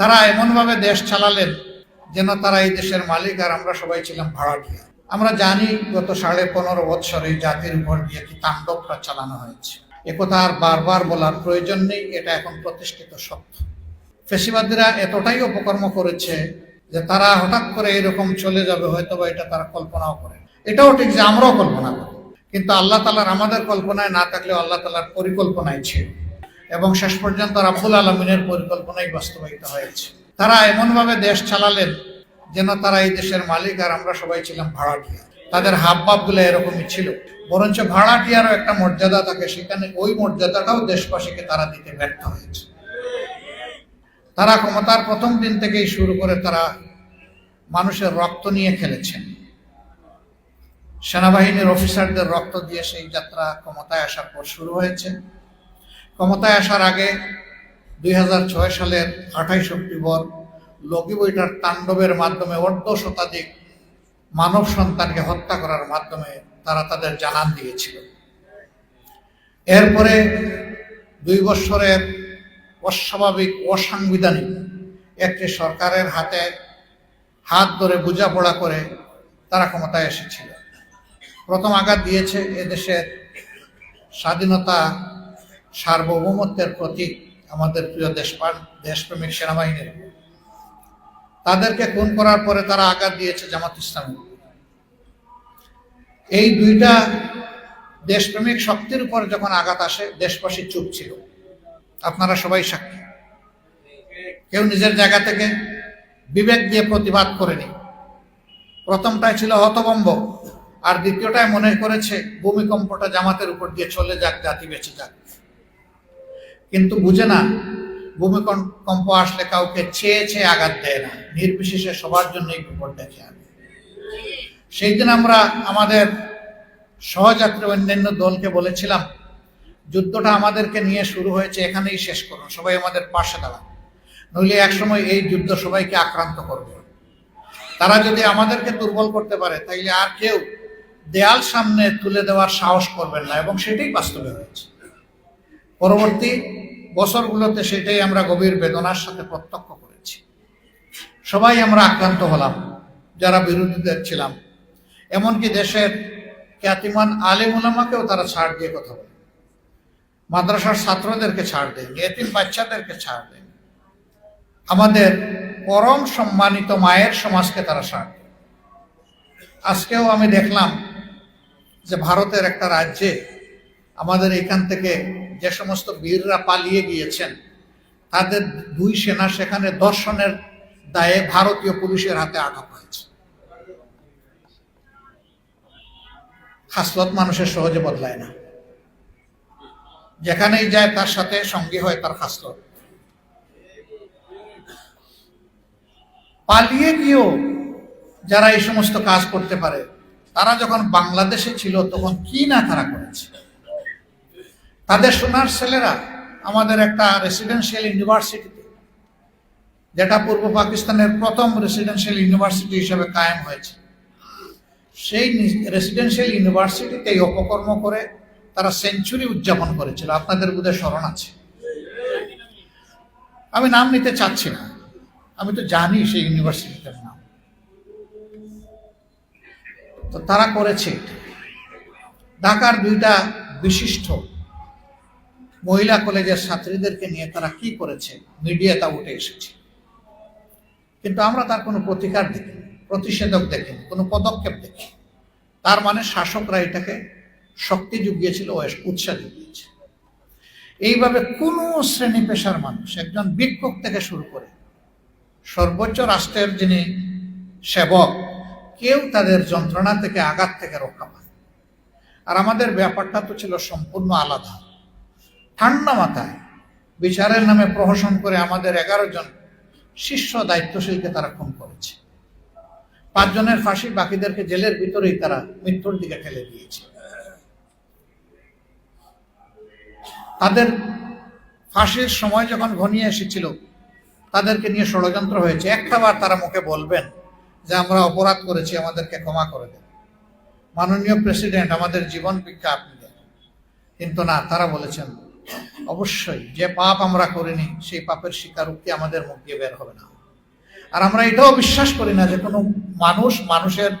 তারা এমনভাবে দেশ চালালেন যেন তারা এই দেশের মালিক আর আমরা সবাই ছিলাম ভাড়াটিয়া। আমরা জানি গত সাড়ে পনেরো বৎসর এই জাতির উপর দিয়ে কি তাণ্ডবটা চালানো হয়েছে। একথা আর বারবার বলার প্রয়োজন নেই, এটা এখন প্রতিষ্ঠিত সত্য। ফেসিবাদীরা এতটাই অপকর্ম করেছে যে তারা হঠাৎ করে এরকম চলে যাবে হয়তো বা এটা তারা কল্পনাও করে। এটাও ঠিক যে আমরাও কল্পনা করি। কিন্তু আল্লাহ তালার আমাদের কল্পনায় না থাকলেও আল্লাহ তালার পরিকল্পনায় ছিল। এবং শেষ পর্যন্ত রাব্বুল আলমিনের পরিকল্পনাই বাস্তবায়িত হয়েছে। তারা এমনভাবে দেশ চালালেন যেন তারা এই দেশের মালিক আর আমরা সবাই ছিলাম ভাড়াটিয়া তাদের হাব ভাবগুলো এরকমই ছিল। বরঞ্চ ভাড়াটিয়ারও একটা মর্যাদা থাকে, সেখানে ওই মর্যাদাটাও দেশবাসীকে তারা দিতে ব্যর্থ হয়েছে। তারা ক্ষমতার প্রথম দিন থেকেই শুরু করে তারা মানুষের রক্ত নিয়ে খেলেছেন। সেনাবাহিনীর অফিসারদের রক্ত দিয়ে সেই যাত্রা ক্ষমতায় আসার পর শুরু হয়েছে। ক্ষমতায় আসার আগে দুই হাজার ছয় সালের আঠাইশ অক্টোবর লগি বইটার তাণ্ডবের মাধ্যমে অর্ধ শতাধিক মানব সন্তানকে হত্যা করার মাধ্যমে তারা তাদের জানান দিয়েছিল। এরপরে দুই বছরের অস্বাভাবিক অসাংবিধানিক একটি সরকারের হাতে হাত ধরে বোঝাপড়া করে তারা ক্ষমতায় এসেছিল। প্রথম আঘাত দিয়েছে এদেশের স্বাধীনতা সার্বভৌমত্বের প্রতীক আমাদের প্রিয় দেশপাল, দেশপ্রেমিক সেনাবাহিনীর। তাদেরকে খুন করার পরে তারা আঘাত দিয়েছে জামাত ইসলামী। এই দুইটা দেশপ্রেমিক শক্তির উপর যখন আঘাত আসে, দেশবাসী চুপ ছিল। আপনারা সবাই সাক্ষী। কেউ নিজের জায়গা থেকে বিবেক দিয়ে প্রতিবাদ করেনি। প্রথমটাই ছিল হতবম্ব আর দ্বিতীয়টায় মনে করেছে, ভূমিকম্পটা জামাতের উপর দিয়ে চলে যাক, জাতি বেঁচে যাক। কিন্তু বুঝে না। ভূমিকম্প আসলে কাউকে চেয়ে চেয়ে আঘাত দেয় না। নির্বিশেষে সবার জন্যই বিপদ দেখে আনে। সেই দিন আমরা আমাদের সহযাত্রী অন্যান্য দলকে বলেছিলাম, যুদ্ধটা আমাদেরকে নিয়ে শুরু হয়েছে, এখানেই শেষ করুন সবাই আমাদের পাশে দাঁড়ান নইলে একসময় এই যুদ্ধ সবাইকে আক্রান্ত করবে। তারা যদি আমাদেরকে দুর্বল করতে পারে, তাইলে আর কেউ দেয়াল সামনে তুলে দেওয়ার সাহস করবেন না, এবং সেটাই বাস্তবে হয়েছে। পরবর্তী বছরগুলোতে সেটাই আমরা গভীর বেদনার সাথে প্রত্যক্ষ করেছি। সবাই আমরা আক্রান্ত হলাম, যারা বিরোধীদের ছিলাম। এমনকি দেশের খ্যাতিমান আলেম উলামাকেও তারা ছাড় দিয়ে কথা বলে। মাদ্রাসার ছাত্রদেরকে ছাড় দেন এতিম বাচ্চাদেরকে ছাড় দেন আমাদের পরম সম্মানিত মায়ের সমাজকে তারা ছাড় আজকেও আমি দেখলাম যে ভারতের একটা রাজ্যে আমাদের এখান থেকে যে সমস্ত বীররা পালিয়ে গিয়েছেন, তাদের দুই সেনা সেখানে দর্শনের দায়ে ভারতীয় পুলিশের হাতে আটক হয়েছে। হাসলত মানুষের সহজে বদলায় না। যেখানেই যায় তার সাথে সঙ্গী হয় তার হাসলত পালিয়ে গিয়েও যারা এই সমস্ত কাজ করতে পারে, তারা যখন বাংলাদেশে ছিল তখন কি না তারা করেছে? তাদের সোনার ছেলেরা আমাদের একটা রেসিডেন্সিয়াল ইউনিভার্সিটিতে যেটা পূর্ব পাকিস্তানের প্রথম রেসিডেন্সিয়াল ইউনিভার্সিটি হিসেবে কায়েম হয়েছে। সেই রেসিডেন্সিয়াল ইউনিভার্সিটিতে অপকর্ম করে তারা সেঞ্চুরি উদযাপন করেছিল। আপনাদের বোধহয় স্মরণ আছে। আমি নাম নিতে চাচ্ছি না। আমি তো জানি সেই ইউনিভার্সিটিটার নাম। তো তারা করেছে ঢাকার দুইটা বিশিষ্ট মহিলা কলেজের ছাত্রীদেরকে নিয়ে তারা কি করেছে? মিডিয়া তা উঠে এসেছে। কিন্তু আমরা তার কোনো প্রতিকার দেখিনি, প্রতিষেধক দেখিনি, কোনো পদক্ষেপ দেখি তার মানে শাসকরা এটাকে শক্তি জুগিয়েছিল ও উৎসাহ জুগিয়েছে। এইভাবে কোনো শ্রেণি পেশার মানুষ, একজন বিক্ষোভ থেকে শুরু করে সর্বোচ্চ রাষ্ট্রের যিনি সেবক, কেউ তাদের যন্ত্রণা থেকে আঘাত থেকে রক্ষা পায়। আর আমাদের ব্যাপারটা তো ছিল সম্পূর্ণ আলাদা। ঠান্ডা মাথায়। বিচারের নামে প্রহসন করে আমাদের এগারো জন শীর্ষ দায়িত্বশীলকে তারা খুন করেছে। পাঁচজনের ফাঁসি বাকিদেরকে জেলের ভিতরেই তারা মৃত্যুর দিকে ঠেলে দিয়েছে। তাদের ফাঁসির সময় যখন ঘনিয়ে এসেছিল, তাদেরকে নিয়ে ষড়যন্ত্র হয়েছে। একটাবার তারা মুখে বলবেন যে, আমরা অপরাধ করেছি, আমাদেরকে ক্ষমা করে দেন। মাননীয় প্রেসিডেন্ট, আমাদের জীবন ভিক্ষা আপনি দেন। কিন্তু না, তারা বলেছেন অবশ্যই, যে পাপ আমরা করিনি, সেই পাপের স্বীকারোক্তি আমাদের মুখ দিয়ে বের হবে না। আর আমরা এটাও বিশ্বাস করি না যে কোনো মানুষ মানুষের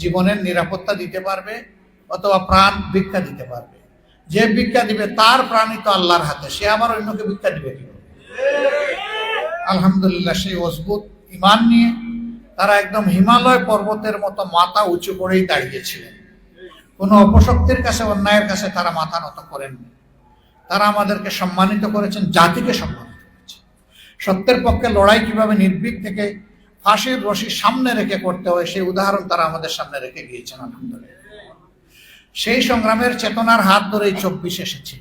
জীবনের নিরাপত্তা দিতে পারবে অথবা প্রাণ ভিক্ষা দিতে পারবে। যে ভিক্ষা দিবে, তার প্রাণই তো আল্লাহর হাতে, সে আবার অন্যকে ভিক্ষা দিবে আলহামদুলিল্লাহ, সেই অদ্ভুত ইমান নিয়ে তারা একদম হিমালয় পর্বতের মতো মাথা উঁচু করেই দাঁড়িয়েছিলেন। কোনো অপশক্তির কাছে, অন্যায়ের কাছে তারা মাথা নত করেননি। তারা আমাদেরকে সম্মানিত করেছেন, জাতিকে সম্মানিত করেছেন। সত্যের পক্ষে লড়াই কীভাবে নির্ভীক থেকে ফাঁসির রশি সামনে রেখে করতে হয়, সেই উদাহরণ তারা আমাদের সামনে রেখে গিয়েছেন, আলহামদুলিল্লাহ। সেই সংগ্রামের চেতনার হাত ধরেই চব্বিশ এসেছিল।